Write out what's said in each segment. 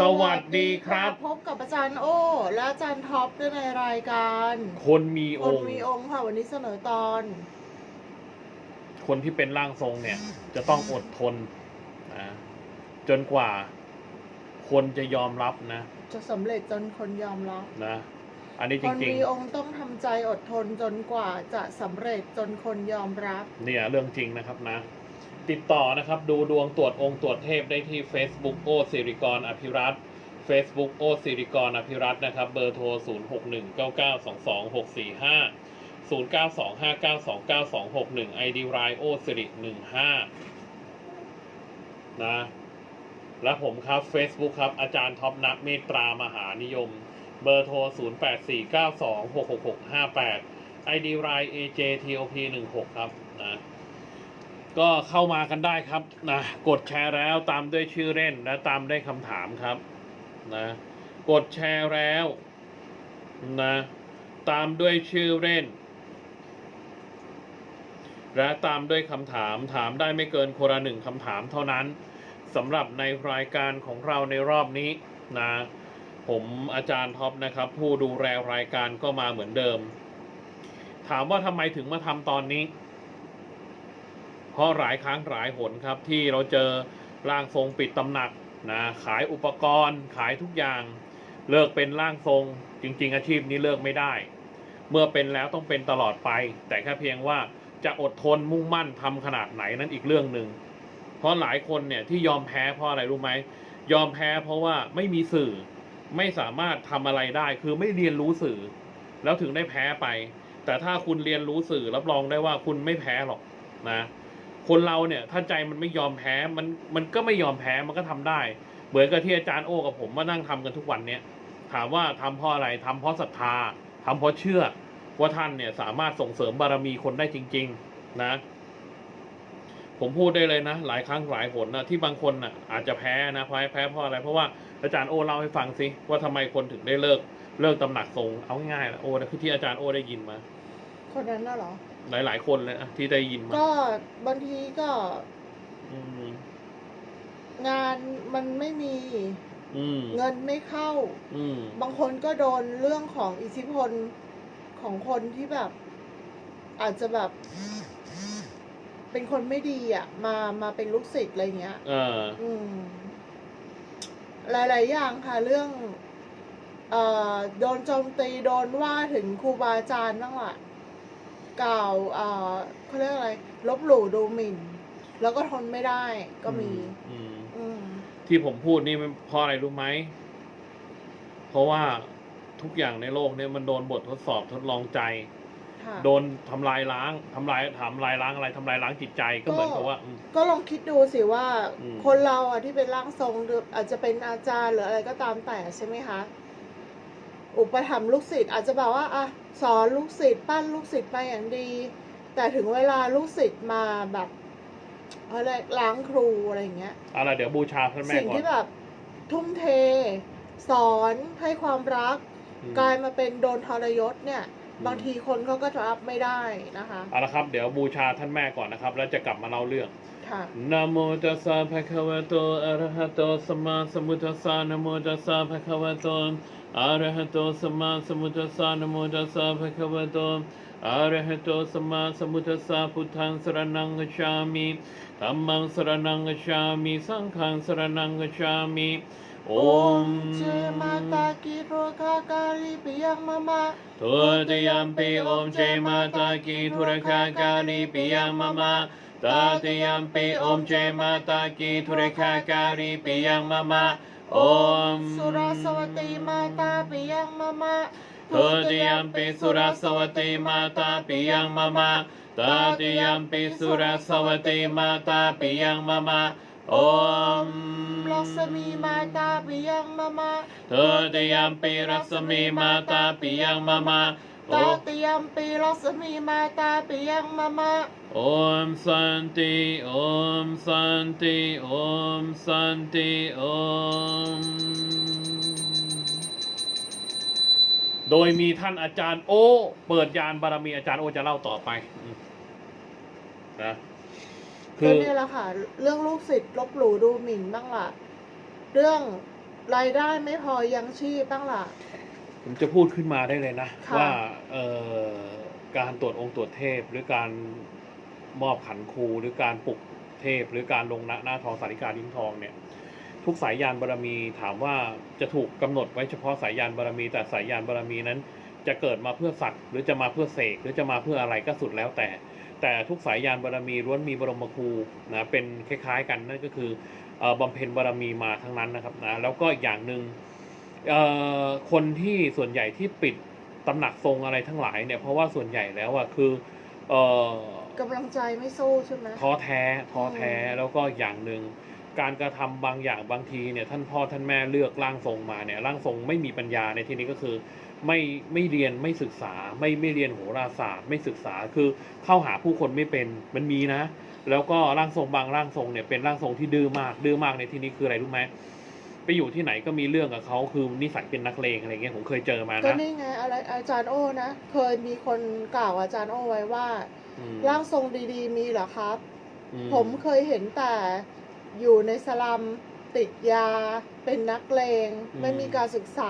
สวัสดีครับ พบกับอาจารย์โอ้และอาจารย์ท็อปด้วยในรายการคนมีคอนงค์ มีองค์ค่ะวันนี้เสนอตอน คนที่เป็นร่างทรงเนี่ย จะต้องอดทนนะจนกว่า คนจะยอมรับนะจะสำเร็จจนคนยอมรับนะ อันนี้คจนริงมีองค์ต้องทำใจอดทนจนกว่าจะสำเร็จจนคนยอมรับ ๆเนี่ยเรื่องจริงนะครับนะ ติดต่อนะครับ ดูดวงตรวจองค์ตรวจเทพได้ที่ Facebook โอสิริกรอภิรัต Facebook โอสิริกรอภิรัตนะครับ เบอร์โทร 0 6 1 9 9 2 2 6 4 5 0 9 2 5 9 2 9 2 6 1 ID รายโอสิริ15 นะ และผมครับ Facebook ครับ อาจารย์ท็อปนักเมตตามหานิยม เบอร์โทร 0 8 4 9 2 6 6 6 5 8 ID ราย AJTOP 16 ครับนะ ก็เข้ามากันได้ครับนะกดแชร์แล้วตามด้วยชื่อเล่นและตามด้วยคำถามครับนะกดแชร์แล้วนะตามด้วยชื่อเล่น และตามด้วยคำถามถามได้ไม่เกินคนละหนึ่งคำถามเท่านั้นสำหรับในรายการของเราในรอบนี้นะผมอาจารย์ท็อปนะครับ ผู้ดูแลรายการก็มาเหมือนเดิม ถามว่าทำไมถึงมาทำตอนนี้ เพราะหลายครั้งหลายหนครับที่เราเจอร่างทรงปิดตำหนักนะขายอุปกรณ์ขายทุกอย่างเลิกเป็นร่างทรงจริง ๆ อาชีพนี้เลิกไม่ได้ เมื่อเป็นแล้วต้องเป็นตลอดไป แต่แค่เพียงว่าจะอดทนมุ่งมั่นทำขนาดไหนนั่นอีกเรื่องหนึ่งเพราะหลายคนเนี่ยที่ยอมแพ้เพราะอะไรรู้ไหมยอมแพ้เพราะว่าไม่มีสื่อไม่สามารถทำอะไรได้ คือไม่เรียนรู้สื่อ แล้วถึงได้แพ้ไป แต่ถ้าคุณเรียนรู้สื่อรับรองได้ว่าคุณไม่แพ้หรอกนะ คนเราเนี่ยถ้าใจมันไม่ยอมแพ้มันมันก็ไม่ยอมแพ้มันก็ทำได้ เหมือนกับที่อาจารย์โอ้กับผมมานั่งทำกันทุกวันเนี้ยถามว่าทำเพราะอะไรทำเพราะศรัทธาทำเพราะเชื่อว่าท่านเนี่ยสามารถส่งเสริมบารมีคนได้จริง ๆนะ ผมพูดได้เลยนะหลายครั้งหลายหนนะที่บางคนน่ะอาจจะแพ้นะแพ้แพ้เพราะอะไร เพราะว่าอาจารย์โอเล่าให้ฟังสิว่าทำไมคนถึงได้เลิกเลิกตำหนักทรงเอาง่ายๆนะโอ้นะคือที่อาจารย์โอได้ยินมาคนนั้นน่ะเหรอ หลาย ๆ คนเลยนะที่ได้ยินมาก็บางทีก็อืมงานมันไม่มีอืมเงินไม่เข้า อืมบางคนก็โดนเรื่องของอิทธิพลของคนที่แบบ อาจจะแบบ เป็นคนไม่ดีอะ มามาเป็นลูกศิษย์อะไรเงี้ย เออ อืม หลาย ๆ อย่างค่ะ เรื่อง เอ่อ โดนโจมตี โดนว่าถึงครูบาอาจารย์บ้างล่ะ กล่าวเอ่อเขาเรียกอะไร ลบหลู่ดูหมิ่น แล้วก็ทนไม่ได้ก็มี อืมอืม ที่ผมพูดนี่มันเพราะอะไรรู้ไหม เพราะว่าทุกอย่างในโลกเนี่ยมันโดนบททดสอบทดลองใจ ค่ะ โดนทำลายล้างทำลายทำลายล้างอะไรทำลายล้างจิตใจก็เหมือนกับว่าอืม ก็ลองคิดดูสิว่า อืม คนเราอะที่เป็นร่างทรงหรืออาจจะเป็นอาจารย์หรืออะไรก็ตามแต่ใช่ไหมคะ อุปถัมภ์ลูกศิษย์อาจจะแบบว่าอะ สอนลูกศิษย์ปั้นลูกศิษย์มาอย่างดี แต่ถึงเวลาลูกศิษย์มาแบบอะไรยกล้างครูอะไรอย่างเงี้ยเอาละเดี๋ยวบูชาท่านแม่สิ่งก่อนที่แบบทุ่มเท สอนให้ความรักอืมกลายมาเป็นโดนทรยศเนี่ยอืมบางทีคนเขาก็รับไม่ได้นะคะ เอาละครับ เดี๋ยวบูชาท่านแม่ก่อนนะครับ แล้วจะกลับมาเล่าเรื่องค่ะ นะโมตัสสะภะคะวะโต อะระหะโต สัมมาสัมพุทธัสสะนะโมตัสสะภะคะวะโต อะระหะโต สัมมาสัมพุทธัสสะนะโมตัสสะภะคะวะโต อะระหะโต สัมมาสัมพุทธัสสะพุทธังสรณังกัจฉามิธัมมังสรณังกัจฉามิสังฆังสรณังกัจฉามิโอโอมมเจมาตากิโรคาการิปิยังมามาทุติยมปิโอมเจมาตากีทุรคาการิปิยังมะมะ ตติยมปิโอมเจมาตากีทุรคาการิปิยังมะมะโอมสุรสวัติมาตาปิยังมามาทุติยมปิสุรสวัติมาตาปิยังมะมะตติยมปิสุรสวัติมาตาปิยังมะมะโอมลักษมีมาตาปิยังมามาทุติยมปิรัศมีมาตาปิยังมะมะโอตาติยมปีลักษมีมาตาปิยังมามา Om Santi Om Santi Om Santi Om โดยมีท่านอาจารย์โอ เปิดยานบารมีอาจารย์โอจะเล่าต่อไปอืมนะคืก็อ เนี่ยแหละค่ะ เรื่องลูกศิษย์ลบหลู่ดูหมิ่นบ้างล่ะ เรื่องรายได้ไม่พอยังชีพบ้างล่ะ ผมจะพูดขึ้นมาได้เลยนะ ค่ะ ว่าเอ่อการตรวจองค์ตรวจเทพ หรือการ มอบขันครูหรือการปลุกเทพ หรือการลงหน้าหน้าทองสาริกาลิ้นทองเนี่ยทุกสายยานบารรมีถามว่าจะถูกกำหนดไว้เฉพาะสายยานบารรมี แต่สายยานบารรมีนั้น จะเกิดมาเพื่อสัตว์หรือจะมาเพื่อเสกหรือจะมาเพื่ออะไรก็สุดแล้วแต่ แต่ทุกสายยานบารรมีล้วนมีบรมครูนะเป็นคล้ายๆ กันนั่นก็คืออ่อบำเพ็ญบารมีมาทั้งนั้นนะครับนะแล้วก็อีกอย่างหนึ่งเอ่อคนที่ส่วนใหญ่ที่ปิดตำหนักทรงอะไรทั้งหลายเนี่ยเพราะว่าส่วนใหญ่แล้วอะคืออ กำลังใจไม่สู้ใช่ไหมท้อแท้ท้อแท้อืมแล้วก็อย่างหนึ่งการกระทำบางอย่างบางทีเนี่ยท่านพ่อท่านแม่เลือกร่างทรงมาเนี่ยร่างทรงไม่มีปัญญาในที่นี้ก็คือ ไม่ไม่เรียนไม่ศึกษา ไม่ไม่เรียนโหราศาสตร์ ไม่ศึกษาคือเข้าหาผู้คนไม่เป็นมันมีนะ แล้วก็ร่างทรงบางร่างทรงเนี่ยเป็นร่างทรงที่ดื้อมากดื้อมากในที่นี้คืออะไรรู้ไหมไปอยู่ที่ไหนก็มีเรื่องกับเขาคือนิสัยเป็นนักเลงอะไรเงี้ยผมเคยเจอมาก็นะนี่ไงอะไรอาจารย์โอ้นะเคยมีคนกล่าวอาจารย์โอ้ไว้ว่าอืม ร่างทรงดีๆ มีเหรอครับอืผมเคยเห็นแต่อยู่ในสลัมติดยาเป็นนักเลงไม่มีการศึกษา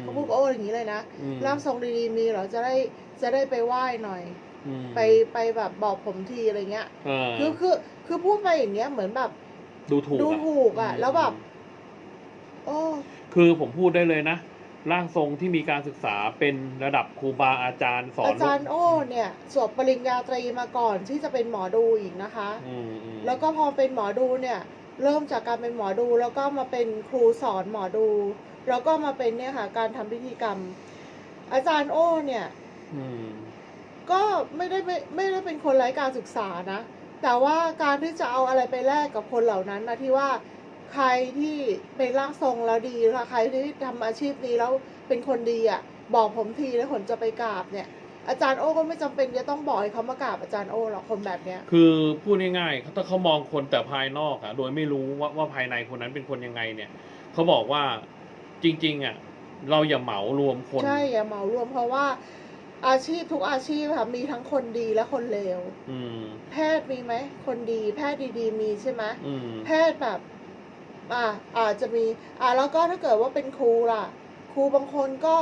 เขาพูดกับโอ้อย่างนี้เลยนะอืมร่างทรงดีๆมีเหรอจะได้จะได้ไปไหว้หน่อยอืมไปไปแบบบอกผมทีอะไรเงี้ยเออคือคือคือพูดไปอย่างเงี้ยเหมือนแบบ ดูถูกดูอะถูกอะมแล้วแบบโอ้คือผมพูดได้เลยนะ ร่างทรงที่มีการศึกษาเป็นระดับครูบาอาจารย์สอนอาจารย์โอ้เนี่ยจบปริญญาตรีมาก่อนที่จะเป็นหมอดูอีกนะคะ อืมอืมแล้วก็พอเป็นหมอดูเนี่ย เริ่มจากการเป็นหมอดูแล้วก็มาเป็นครูสอนหมอดู แล้วก็มาเป็นเนี่ยค่ะการทำพิธีกรรม อาจารย์โอ้เนี่ย อืมก็ไม่ได้ไม่ไม่ได้เป็นคนไร้การศึกษานะ แต่ว่าการที่จะเอาอะไรไปแลกกับคนเหล่านั้นนะที่ว่า ใครที่เป็นร่างทรงแล้วดีค่ะใครที่ทำอาชีพนี้แล้วเป็นคนดีอะ บอกผมทีแล้วผมจะไปกราบเนี่ย อาจารย์โอ้ก็ไม่จำเป็นจะต้องบอกให้เขามากราบอาจารย์โอ้หรอกคนแบบเนี้ย คือพูดง่ายๆถ้าเขามองคนแต่ภายนอกอะโดยไม่รู้ว่าว่าภายในคนนั้นเป็นคนยังไงเนี่ยเขาบอกว่าจริง ๆอะเราอย่าเหมารวมคนใช่อย่าเหมารวมเพราะว่าอาชีพทุกอาชีพค่ะมีทั้งคนดีและคนเลวอืมแพทย์มีไหมคนดี แพทย์ดี ๆ มีใช่ไหมอืมแพทย์แบบ อ่าอาจจะมีอ่าแล้วก็ถ้าเกิดว่าเป็นครูล่ะ ครูบางคนก็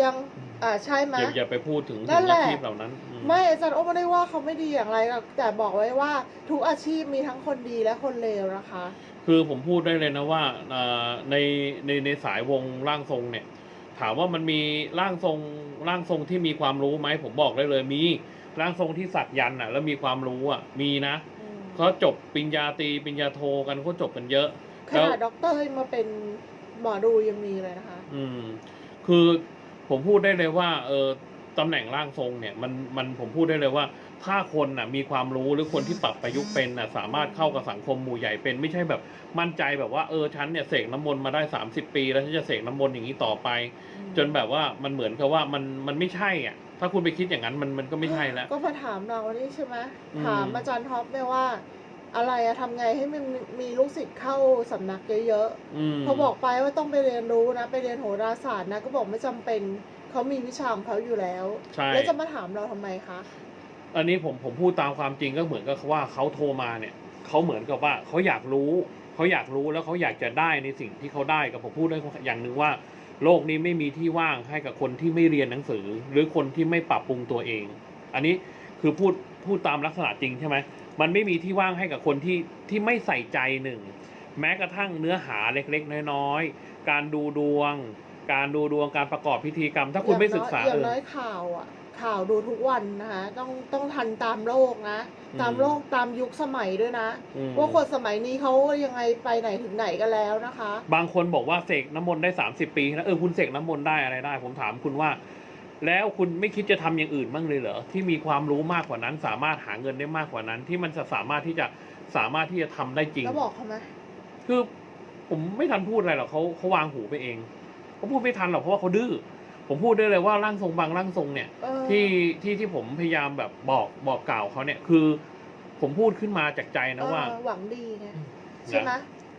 ยังอ่าใช่ไหมอย่าอย่าไปพูดถึงนั่ถึนงแหอาละชีพเหล่านั้นอืมไม่อาจารย์โอ้ไม่ได้ว่าเขาไม่ดีอย่างไรหรอกแต่บอกไว้ว่าทุกอาชีพมีทั้งคนดีและคนเลวนะคะ คือผมพูดได้เลยนะว่าอ่าในในในสายวงร่างทรงเนี่ย ถามว่ามันมีร่างทรงร่างทรงที่มีความรู้ไหมผมบอกได้เลยมีร่างทรงที่สักยันต์อะ แล้วมีความรู้อะมีนะ อืมเขาจบปริญญาตรีปริญญาโทกันเขาจบกันเยอะ ขแล้วนาดด็อกเตอร์มาเป็นหมอดูยังมีเลยนะคะ อืม คือผมพูดได้เลยว่า เออตำแหน่งร่างทรงเนี่ย มันมันผมพูดได้เลยว่า ถ้าคนน่ะ มีความรู้หรือคนที่ปรับประยุกต์เป็นน่ะ สามารถเข้ากับสังคมหมู่ใหญ่เป็นไม่ใช่แบบมั่นใจแบบว่าเออฉันเนี่ยเสกน้ำมนต์มาได้สามสิบปี แล้วฉันจะเสกน้ำมนต์อย่างนี้ต่อไป จนแบบว่ามันเหมือนกับว่ามันมันไม่ใช่อะ ถ้าคุณไปคิดอย่างนั้นมันมันก็ไม่ใช่แล้ว ก็มาถามเรานี่ใช่ไหมอืม ถามอาจารย์ท็อปเนี่ยว่า อะไรอะทำไงให้มันมีมีลูกศิษย์เข้าสำนักเยอะอืมๆพอบอกไปว่าต้องไปเรียนรู้นะ ไปเรียนโหราศาสตร์นะ ก็บอกไม่จำเป็นเขามีวิชาของเขาอยู่แล้ว ใช่ แล้วจะมาถามเราทำไมคะ อันนี้ผมผมพูดตามความจริงก็เหมือนกับว่าเขาโทรมาเนี่ยเขาเหมือนกับว่าเขาอยากรู้เขาอยากรู้แล้วเขาอยากจะได้ในสิ่งที่เขาได้กับผมพูดได้อย่างหนึ่งว่า โลกนี้ไม่มีที่ว่างให้กับคนที่ไม่เรียนหนังสือ หรือคนที่ไม่ปรับปรุงตัวเอง อันนี้คือพูด พูดตามลักษณะจริงใช่ไหมมันไม่มีที่ว่างให้กับคนที่ที่ไม่ใส่ใจหนึ่ง แม้กระทั่งเนื้อหาเล็กๆ น้อยๆ การดูดวง การดูดวงการประกอบพิธีกรรม ถ้าคุณไม่ศึกษาอย่างเอน้อยอข่าวอะข่าวดูทุกวันนะคะต้องต้องทันตามโลกนะอืมตามโลกตามยุคสมัยด้วยนะอืมว่าคนสมัยนี้เขายังไงไปไหนถึงไหนกันแล้วนะคะ บางคนบอกว่าเสกน้ำมนต์ได้สามสิบปีนะเออคุณเสกน้ำมนต์ได้อะไรได้ ผมถามคุณว่า แล้วคุณไม่คิดจะทำอย่างอื่นบ้างเลยเหรอที่มีความรู้มากกว่านั้น สามารถหาเงินได้มากกว่านั้น ที่มันจะสามารถที่จะสามารถที่จะทำได้จริงแล้วบอกเขาไหมคือผมไม่ทันพูดอะไรหรอกเขาเขาวางหูไปเองเขาพูดไม่ทันหรอกเพราะว่าเขาดื้อผมพูดได้เลยว่าร่างทรงบางร่างทรงเนี่ยเออที่ที่ที่ผมพยายามแบบบอกบอกกล่าวเขาเนี่ยคือ ผมพูดขึ้นมาจากใจนะว่าเออหวังดีไงใช่ไหม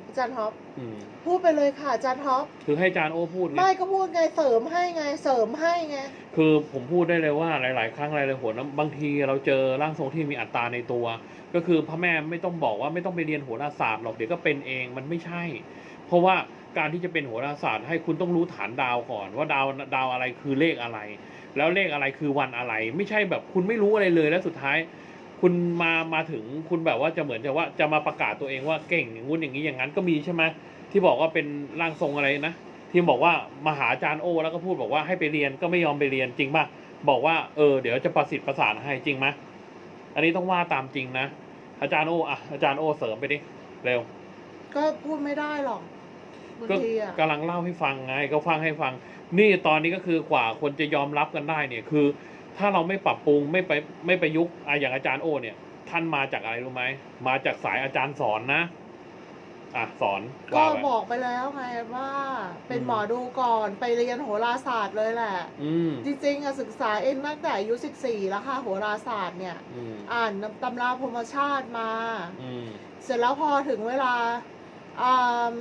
อาจารย์ท็อปอืมพูดไปเลยค่ะอาจารย์ท็อปคือให้อาจารย์โอพูดไง ไม่ก็พูดไงเสริมให้ไงเสริมให้ไง คือผมพูดได้เลยว่าหลาย ๆ ครั้งหลายๆหนบางทีเราเจอร่างทรงที่มีอัตตราในตัว ก็คือพระแม่ไม่ต้องบอกว่าไม่ต้องไปเรียนโหราศาสตร์หรอกเดี๋ยวก็เป็นเองมันไม่ใช่ เพราะว่าการที่จะเป็นโหราศาสตร์ให้คุณต้องรู้ฐานดาวก่อน ว่าดาวดาวอะไรคือเลขอะไร แล้วเลขอะไรคือวันอะไร ไม่ใช่แบบคุณไม่รู้อะไรเลยแล้วสุดท้าย คุณมามาถึงคุณแบบว่าจะเหมือนจะว่าจะมาประกาศตัวเองว่าเก่งอย่างงู้นอย่างนี้อย่างนั้นก็มีใช่ไหมที่บอกว่าเป็นร่างทรงอะไรนะที่บอกว่ามาหาอาจารย์โอ แล้วก็พูดบอกว่าให้ไปเรียนก็ไม่ยอมไปเรียนจริงป่ะบอกว่าเออเดี๋ยวจะประสิทธิ์ประสานให้จริงไหมอันนี้ต้องว่าตามจริงนะ อาจารย์โออะอาจารย์โอเสริมไปดิเร็ว ก็พูดไม่ได้หรอกบางก็ทีอะกำลังเล่าให้ฟังไงก็ฟังให้ฟัง นี่ตอนนี้ก็คือกว่าคนจะยอมรับกันได้เนี่ยคือ ถ้าเราไม่ปรับปรุงไม่ไปไม่ประยุกต์อะอย่างอาจารย์โอเนี่ย ท่านมาจากอะไรรู้ไหมมาจากสายอาจารย์สอนนะอะสอนก็ว่าไปบอกไปแล้วไงว่าเป็นอืมหมอดูก่อนไปเรียนโหราศาสตร์เลยแหละ อืมจริงๆอะศึกษาเองตั้งแต่อายุ14แล้วค่ะโหราศาสตร์เนี่ยอืมอ่านตำราพรหมชาติมาอืมเสร็จแล้วพอถึงเวลาอ่า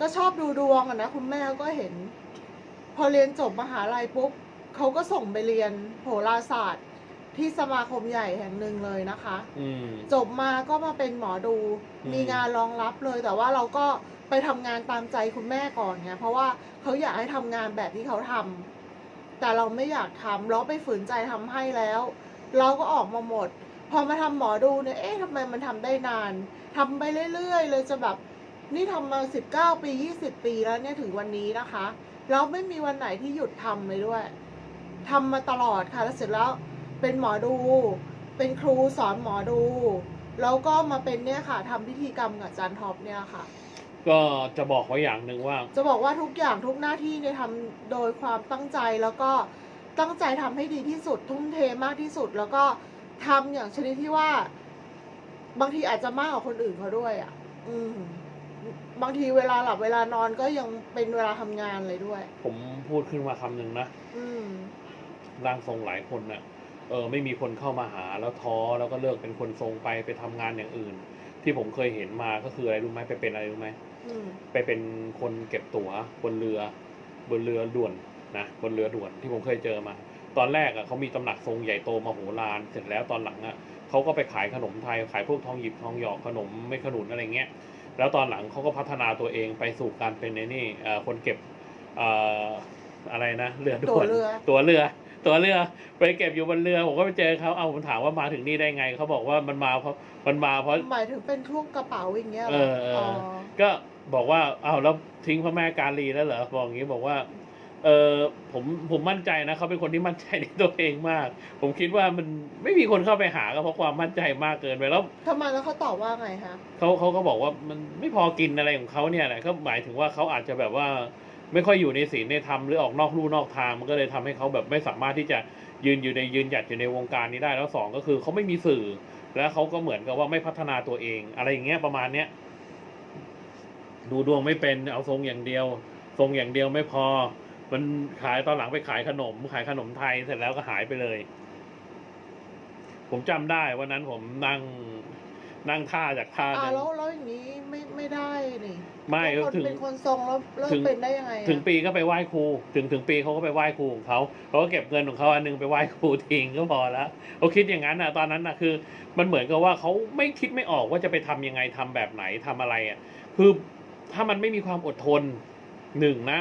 ก็ชอบดูดวงอะนะคุณแม่ก็เห็น พอเรียนจบมหาลัยปุ๊บ เขาก็ส่งไปเรียนโหราศาสตร์ที่สมาคมใหญ่แห่งหนึ่งเลยนะคะ อืม จบมาก็มาเป็นหมอดู อืม มีงานรองรับเลย แต่ว่าเราก็ไปทำงานตามใจคุณแม่ก่อนไงเพราะว่าเขาอยากให้ทำงานแบบที่เขาทำแต่เราไม่อยากทำเราไปฝืนใจทำให้แล้ว เราก็ออกมาหมด พอมาทำหมอดูเนี่ยเอ๊ะทำไมมันทำได้นานทำไปเรื่อยๆ เลยจะแบบนี่ทำมาสิบเก้าปียี่สิบปีแล้วเนี่ยถึงวันนี้นะคะแล้วไม่มีวันไหนที่หยุดทำเลยด้วย ทำมาตลอดค่ะแล้วเสร็จแล้วเป็นหมอดู เป็นครูสอนหมอดู แล้วก็มาเป็นเนี่ยค่ะทำพิธีกรรมกับอาจารย์ท็อปเนี่ยค่ะ ก็จะบอกไว้อย่างหนึ่งว่า จะบอกว่าทุกอย่างทุกหน้าที่เนี่ยทำโดยความตั้งใจแล้วก็ตั้งใจทำให้ดีที่สุดทุ่มเทมากที่สุด แล้วก็ทำอย่างชนิดที่ว่า บางทีอาจจะมากกว่าคนอื่นเขาด้วย อะ อืมบางทีเวลาหลับเวลานอนก็ยังเป็นเวลาทำงานเลยด้วย ผมพูดขึ้นมาคำหนึ่งนะ อืม ร่างทรงหลายคนน่ะเออไม่มีคนเข้ามาหาแล้วท้อแล้วก็เลิกเป็นคนทรงไปไปทำงานอย่างอื่น ที่ผมเคยเห็นมาก็คืออะไรรู้ไหมไปเป็นอะไรรู้ไหมอืมไปเป็นคนเก็บตั๋วบนเรือบนเรือด่วนนะบนเรือด่วนที่ผมเคยเจอมา ตอนแรกอะเขามีตำหนักทรงใหญ่โตมโหฬารเสร็จแล้วตอนหลังอะเขาก็ไปขายขนมไทยขายพวกทองหยิบทองหยอกขนมไม่ขนุนอะไรเงี้ยแล้วตอนหลังเขาก็พัฒนาตัวเองไปสู่การเป็นในนี่เอ่อคนเก็บเอ่ออะไรนะเรือด่วนตั๋วเรือ ตั๋วเรือตั๋วเรือไปเก็บอยู่บนเรือผมก็ไปเจอเขาเอาผมถามว่ามาถึงนี่ได้ไงเขาบอกว่ามันมาเพราะมันมาเพราะหมายถึงเป็นช่วงกระเป๋าอย่างเงี้ยหรเออเออก็บอกว่าอ้าวแล้วทิ้งพระแม่กาลีแล้วเหรอบอกอย่างนี้บอกว่าเออผมผมมั่นใจนะเขาเป็นคนที่มั่นใจในตัวเองมาก ผมคิดว่ามันไม่มีคนเข้าไปหาก็เพราะความมั่นใจมากเกินไปแล้วทำไมแล้วเขาตอบว่าไงคะเขาเขาก็บอกว่ามันไม่พอกินอะไรของเขาเนี่ยแหละก็หมายถึงว่าเขาอาจจะแบบว่า ไม่ค่อยอยู่ในศีลในธรรมหรือออกนอกลู่นอกทาง มันก็เลยทำให้เขาแบบไม่สามารถที่จะยืนอยู่ในยืนหยัดอยู่ในวงการนี้ได้แล้วสองก็คือเขาไม่มีสื่อ แล้วเขาก็เหมือนกับว่าไม่พัฒนาตัวเอง อะไรอย่างเงี้ยประมาณเนี้ยดูดวงไม่เป็นเอาทรงอย่างเดียว ทรงอย่างเดียวไม่พอ มันขายตอนหลังไปขายขนม ขายขนมไทยเสร็จแล้วก็หายไปเลย ผมจำได้วันนั้นผมนั่ง นั่งท่าจากท่าอ่านั้นแล้วแล้วอย่างนี้ไม่ไม่ได้นี่ไม่ก็คนถึงเป็นคนทรงแล้วเลิกถึง เป็นได้ยังไงอะถึงปีก็ไปไหว้ครู ถึงถึงปีเขาก็ไปไหว้ครูของเขาเขาก็เก็บเงินของเขาอันหนึงไปไหว้ครูทิ้งก็พอแล้วเขาคิดอย่างนั้นอะตอนนั้นอะคือ มันเหมือนกับว่าเขาไม่คิดไม่ออกว่าจะไปทำยังไงทำแบบไหนทำอะไรอะคือถ้ามันไม่มีความอดทนหนึ่งนะ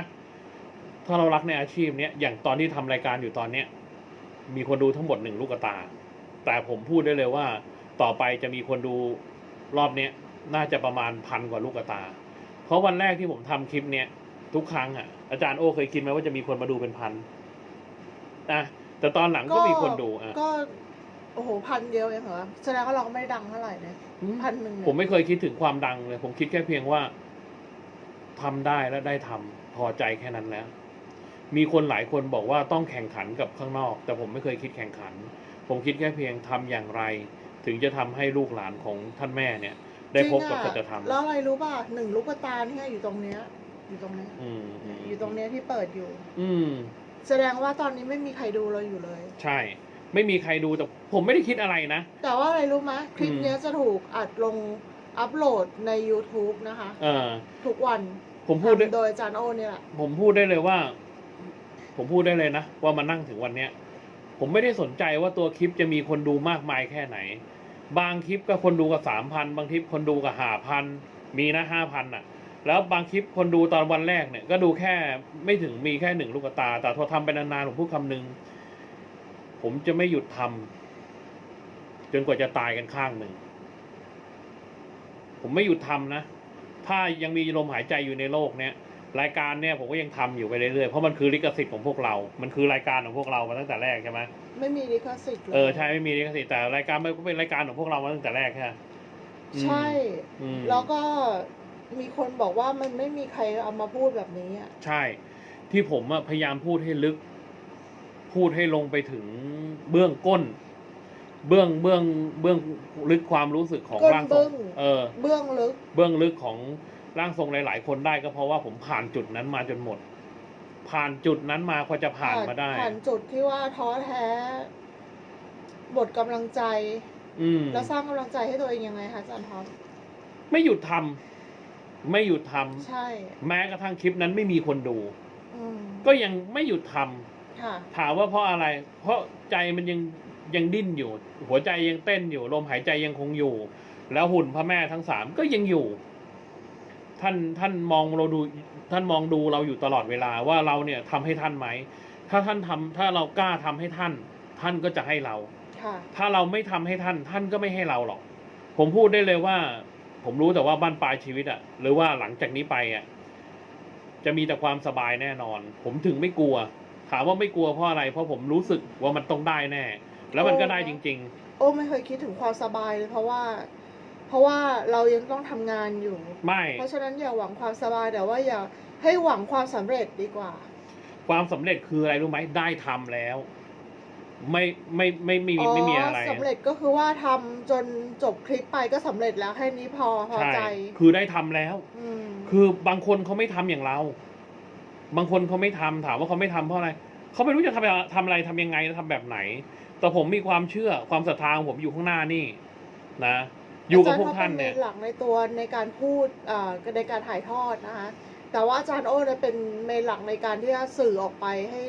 ถ้าเรารักในอาชีพเนี้ยอย่างตอนที่ทำรายการอยู่ตอนเนี้ยมีคนดูทั้งหมดหนึ่งลูกตา แต่ผมพูดได้เลยว่า ต่อไปจะมีคนดูรอบเนี้ยน่าจะประมาณพันกว่าลูกตา เพราะวันแรกที่ผมทำคลิปเนี้ยทุกครั้งอะอาจารย์โอเคยคิดไหมว่าจะมีคนมาดูเป็นพันนะแต่ตอนหลังก็มีคนดูอะก็โอ้โหพันเดียวเองเหรอแสดงว่าเราก็ไม่ได้ดังเท่าไหร่นะอืมพันหนึ่งเนี่ยผมไม่เคยคิดถึงความดังเลย ผมคิดแค่เพียงว่าทำได้และได้ทำพอใจแค่นั้นแล้ว มีคนหลายคนบอกว่าต้องแข่งขันกับข้างนอก แต่ผมไม่เคยคิดแข่งขัน ผมคิดแค่เพียงทำอย่างไร ถึงจะทำให้ลูกหลานของท่านแม่เนี่ย ได้พบกับจริสังจอะธรรมแล้วอะไรรู้ป่ะหนึ่งลูกตาเนี่ยอยู่ตรงเนี้ย อยู่ตรงเนี้ยอืมอืมอยู่ตรงเนี้ยที่เปิดอยู่ อืม แสดงว่าตอนนี้ไม่มีใครดูเราอยู่เลย ใช่ ไม่มีใครดูแต่ผมไม่ได้คิดอะไรนะ แต่ว่าอะไรรู้ไหมคลิปอืมเนี้ยจะถูกอัดลงอัปโหลดใน YouTube นะคะเออทุกวันผมพูดได้ทำโดยอาจารย์โอเนี่ยแหละผมพูดได้เลยว่า ผมพูดได้เลยนะ ว่ามานั่งถึงวันเนี้ย ผมไม่ได้สนใจว่าตัวคลิปจะมีคนดูมากมายแค่ไหน บางคลิปก็คนดูกับสามพันบางคลิปคนดูกับห้าพันมีนะห้าพันอะ แล้วบางคลิปคนดูตอนวันแรกเนี่ย ก็ดูแค่ไม่ถึงมีแค่หนึ่งลูกตา แต่พอทำไปนานๆผมพูดคำหนึ่งผมจะไม่หยุดทำจนกว่าจะตายกันข้างหนึ่ง ผมไม่หยุดทำนะ ถ้ายังมีลมหายใจอยู่ในโลกเนี้ย รายการเนี่ยผมก็ยังทำอยู่ไปเรื่อยๆ เพราะมันคือลิขสิทธิ์ของพวกเรา มันคือรายการของพวกเรามาตั้งแต่แรกใช่ไหมไม่มีลิขสิทธิ์เลยเออใช่ไม่มีลิขสิทธิ์แต่รายการมันก็เป็นรายการของพวกเรามาตั้งแต่แรกใช่ไหมอืมใช่อืมแล้วก็มีคนบอกว่ามันไม่มีใครเอามาพูดแบบนี้อะใช่ ที่ผมอะพยายามพูดให้ลึก พูดให้ลงไปถึงเบื้องก้น เบื้องเบื้องเบื้องลึกความรู้สึกของก้นร่างทรเบื้งองเออ เบื้องลึก เบื้องลึกของ ร่างทรงหลาย ๆ คนได้ก็เพราะว่าผมผ่านจุดนั้นมาจนหมด ผ่านจุดนั้นมาพอจะผ่านมาได้ ผ่านจุดที่ว่าท้อแท้หมดกำลังใจ อืมแล้วสร้างกำลังใจให้ตัวเองยังไงคะอาจารย์ท็อปไม่หยุดทำไม่หยุดทำใช่ แม้กระทั่งคลิปนั้นไม่มีคนดูอืมก็ยังไม่หยุดทำค่ะถามว่าเพราะอะไร เพราะใจมันยังยังดิ้นอยู่ หัวใจยังเต้นอยู่ ลมหายใจยังคงอยู่ แล้วหุ่นพระแม่ทั้งสามก็ยังอยู่ ท่านท่านมองเราดูท่านมองดูเราอยู่ตลอดเวลาว่าเราเนี่ยทำให้ท่านไหม ถ้าท่านทำถ้าเรากล้าทำให้ท่าน ท่านก็จะให้เรา ค่ะ ถ้าเราไม่ทำให้ท่าน ท่านก็ไม่ให้เราหรอก ผมพูดได้เลยว่า ผมรู้แต่ว่าบ้านปลายชีวิตอะหรือว่าหลังจากนี้ไปอะจะมีแต่ความสบายแน่นอน ผมถึงไม่กลัว ถามว่าไม่กลัวเพราะอะไร เพราะผมรู้สึกว่ามันต้องได้แน่ แล้วมันก็ได้จริงโอ้ไม่เคยคิดถึงความสบายเลยเพราะว่า เพราะว่าเรายังต้องทำงานอยู่ๆไม่ เพราะฉะนั้นอย่าหวังความสบายแต่ว่าอย่าให้หวังความสำเร็จดีกว่า ความสำเร็จคืออะไรรู้ไหมได้ทำแล้ว ไม่ไม่ไม่ไม่มีไม่มีอะไร สำเร็จก็คือว่าทำจนจบคลิปไปก็สำเร็จแล้วแค่นี้พอพอใช่ ใจคือได้ทำแล้ว อืมคือบางคนเขาไม่ทำอย่างเรา บางคนเขาไม่ทำถามว่าเขาไม่ทำเพราะอะไรเขาไม่รู้จะทำทำอะไรทำยังไงทำแบบไหน แต่ผมมีความเชื่อความศรัทธาของผมอยู่ข้างหน้านี่ นะ อยู่กับพวกท่านเนี่ยอาจารย์เขาเป็นเมหลักในตัวในการพูดอ่าในการถ่ายทอดนะคะแต่ว่าอาจารย์โอ้เนี่ยเป็นเมนหลักในการที่จะสื่อออกไปให้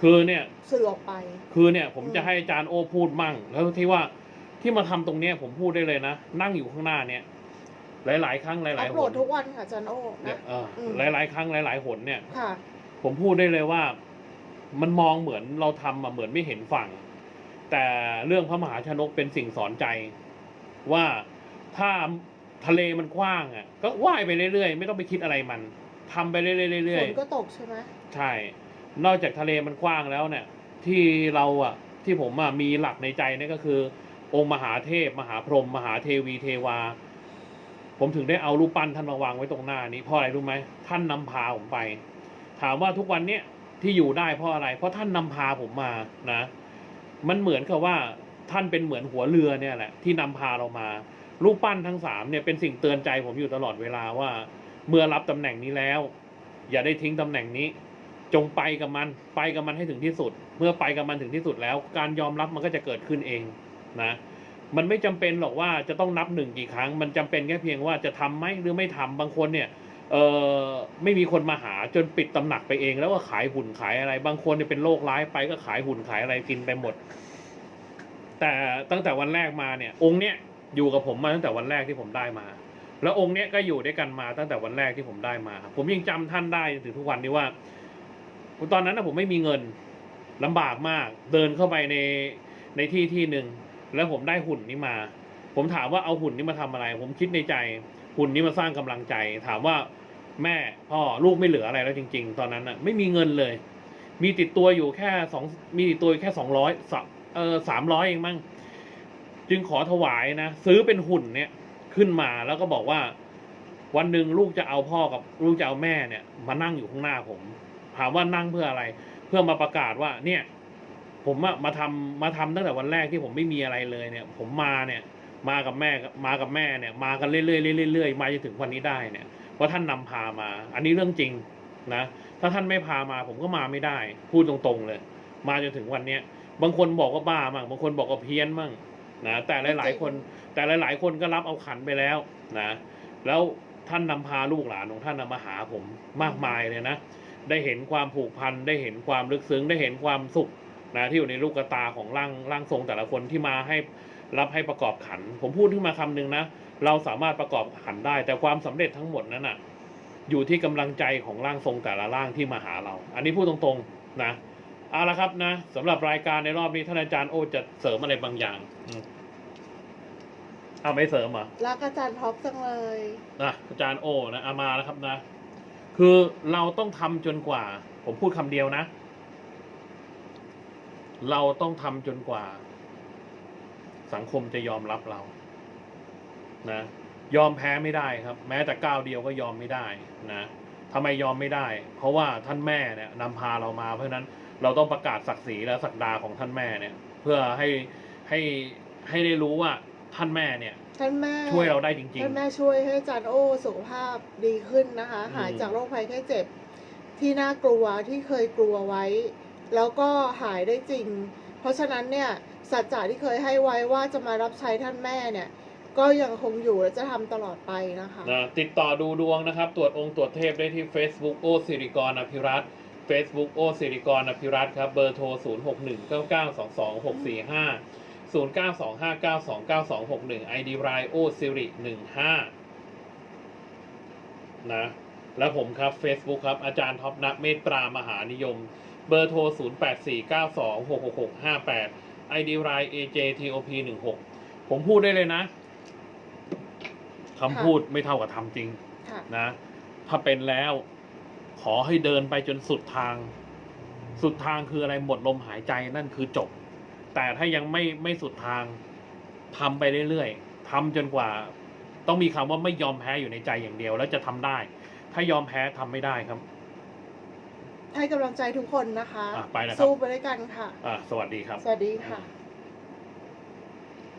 คือเนี่ยสื่อออกไป คือเนี่ย ผมอืมจะให้อาจารย์โอพูดมั่ง แล้วที่ว่าที่มาทำตรงเนี้ยผมพูดได้เลยนะ นั่งอยู่ข้างหน้าเนี่ย หลาย ๆ ครั้งหอัลายปๆหโหลดนทุกวันค่ะอาจารย์โอ้เนี่นะยเอออมหลาย ๆ ครั้งหลาย ๆ หนเนี่ยค่ะผมพูดได้เลยว่า มันมองเหมือนเราทำอะเหมือนไม่เห็นฝั่ง แต่เรื่องพระมหาชนกเป็นสิ่งสอนใจ ว่าถ้าทะเลมันกว้างอะ ก็ว่ายไปเรื่อยๆ ไม่ต้องไปคิดอะไรมันทำไปเรื่อยๆเรื่ฝอยนก็ตกใช่ไหมๆใช่ นอกจากทะเลมันกว้างแล้วเนี่ย ที่เราอะ ที่ผมอะมีหลักในใจเนี่ยก็คือ องค์มหาเทพ มหาพรหมมหาเทวีเทวา ผมถึงได้เอารูปปั้นท่านมาวางไว้ตรงหน้านี้เพราะอะไรรู้ไหมท่านนำพาผมไป ถามว่าทุกวันเนี้ยที่อยู่ได้เพราะอะไร เพราะท่านนำพาผมมานะ มันเหมือนกับว่า ท่านเป็นเหมือนหัวเรือเนี่ยแหละที่นำพาเรามารูปปั้นทั้งสามเนี่ยเป็นสิ่งเตือนใจผมอยู่ตลอดเวลาว่า เมื่อรับตำแหน่งนี้แล้ว อย่าได้ทิ้งตำแหน่งนี้ จงไปกับมันไปกับมันให้ถึงที่สุด เมื่อไปกับมันถึงที่สุดแล้ว การยอมรับมันก็จะเกิดขึ้นเองนะมันไม่จำเป็นหรอกว่าจะต้องนับหนึ่งกี่ครั้ง มันจำเป็นแค่เพียงว่าจะทำไหมหรือไม่ทำบางคนเนี่ยเออไม่มีคนมาหาจนปิดตำหนักไปเอง แล้วก็ขายหุ่นขายอะไร บางคนเนี่ยเป็นโรคร้ายไปก็ขายหุ่นขายอะไรกินไปหมด แต่ตั้งแต่วันแรกมาเนี่ย องค์เนี้ยอยู่กับผมมาตั้งแต่วันแรกที่ผมได้มา แล้วองค์เนี้ยก็อยู่ด้วยกันมาตั้งแต่วันแรกที่ผมได้มา ผมยังจำท่านได้ถึงทุกวันนี้ว่าตอนนั้นนะผมไม่มีเงินลำบากมาก เดินเข้าไปในในที่ที่หนึ่งแล้วผมได้หุ่นนี้มา ผมถามว่าเอาหุ่นนี้มาทำอะไร ผมคิดในใจ หุ่นนี้มาสร้างกำลังใจ ถามว่าแม่พ่อลูกไม่เหลืออะไรแล้วจริง ๆ ตอนนั้นน่ะไม่มีเงินเลย มีติดตัวอยู่แค่สองมีติดตัวแค่สองร้อย เออสามร้อยเองมั้งจึงขอถวายนะซื้อเป็นหุ่นเนี่ยขึ้นมาแล้วก็บอกว่า วันหนึ่งลูกจะเอาพ่อกับลูกจะเอาแม่เนี่ย มานั่งอยู่ข้างหน้าผม ถามว่านั่งเพื่ออะไร เพื่อมาประกาศว่า เนี่ย ผมอะมาทำมาทำตั้งแต่วันแรกที่ผมไม่มีอะไรเลยเนี่ย ผมมาเนี่ย มากับแม่มากับแม่เนี่ย มากันเรื่อยๆเรื่อยๆเรื่อยมาจนถึงวันนี้ได้เนี่ยเพราะท่านนำพามา อันนี้เรื่องจริงนะถ้าท่านไม่พามาผมก็มาไม่ได้ พูดตรงๆเลย มาจนถึงวันเนี้ย บางคนบอกว่าบ้ามั่งบางคนบอกว่าเพี้ยนมั่งนะแต่หลาย ๆ คน แต่หลาย ๆ คนก็รับเอาขันไปแล้วนะแล้วท่านนำพาลูกหลานของท่านน่ะมาหาผมมากมายเลยนะได้เห็นความผูกพันได้เห็นความลึกซึ้งได้เห็นความสุขนะที่อยู่ในลูกตาของร่างร่างทรงแต่ละคนที่มาให้รับให้ประกอบขัน ผมพูดขึ้นมาคำหนึ่งนะเราสามารถประกอบขันได้ แต่ความสำเร็จทั้งหมดนั้นน่ะอยู่ที่กำลังใจของร่างทรงแต่ละร่างที่มาหาเรา อันนี้พูดตรงๆนะ เอาละครับนะสำหรับรายการในรอบนี้ท่านอาจารย์โอจะเสริมอะไรบางอย่างอืมเอาไม่เสริมเหรอะ รักอาจารย์ท็อปจังเลย นะอาจารย์โอนะเอามาแล้วครับนะ คือเราต้องทำจนกว่า ผมพูดคำเดียวนะ เราต้องทำจนกว่า สังคมจะยอมรับเรา นะ ยอมแพ้ไม่ได้ครับ แม้แต่ก้าวเดียวก็ยอมไม่ได้นะ ทำไมยอมไม่ได้ เพราะว่าท่านแม่เนี่ยนำพาเรามา เพราะฉะนั้นเราต้องประกาศศักดิ์ศรีและศักดาของท่านแม่เนี่ยเพื่อให้ให้ให้ได้รู้ว่าท่านแม่เนี่ยท่านแม่ช่วยเราได้จริงท่านแม่ช่วยให้อาจารย์โอ้สุขภาพดีขึ้นนะคะอืมหายจากโรคภัยแค่เจ็บที่น่ากลัวที่เคยกลัวไว้ แล้วก็หายได้จริง เพราะฉะนั้นเนี่ยสัจจะที่เคยให้ไว้ว่าจะมารับใช้ท่านแม่เนี่ย ก็ยังคงอยู่และจะทำตลอดไปนะคะ นะติดต่อดูดวงนะครับ ตรวจองค์ตรวจเทพได้ที่ Facebook โอสิริกรอภิรัตน์ Facebook โอสิริกรอภิรัตน์ครับ เบอร์โทร 0 6 1 9 9 2 2 6 4 5 0 9 2 5 9 2 9 2 6 1 ID รายโอสิริ15นะ แล้วผมครับ Facebook ครับ อาจารย์ท็อปนักเมตตามหานิยม เบอร์โทร 0 8 4 9 2 6 6 6 5 8 ID ราย AJTOP 16 ผมพูดได้เลยนะ คำพูดไม่เท่ากับทำจริงค่ะนะ ถ้าเป็นแล้ว ขอให้เดินไปจนสุดทาง สุดทางคืออะไรหมดลมหายใจนั่นคือจบ แต่ถ้ายังไม่ไม่สุดทางทำไปเรื่อยๆทำจนกว่า ต้องมีคำว่าไม่ยอมแพ้อยู่ในใจอย่างเดียว แล้วจะทำได้ ถ้ายอมแพ้ทำไม่ได้ครับ ให้กำลังใจทุกคนนะคะ อะไปนะครับ สู้ไปด้วยกันค่ะ อะสวัสดีครับ สวัสดีค่ะ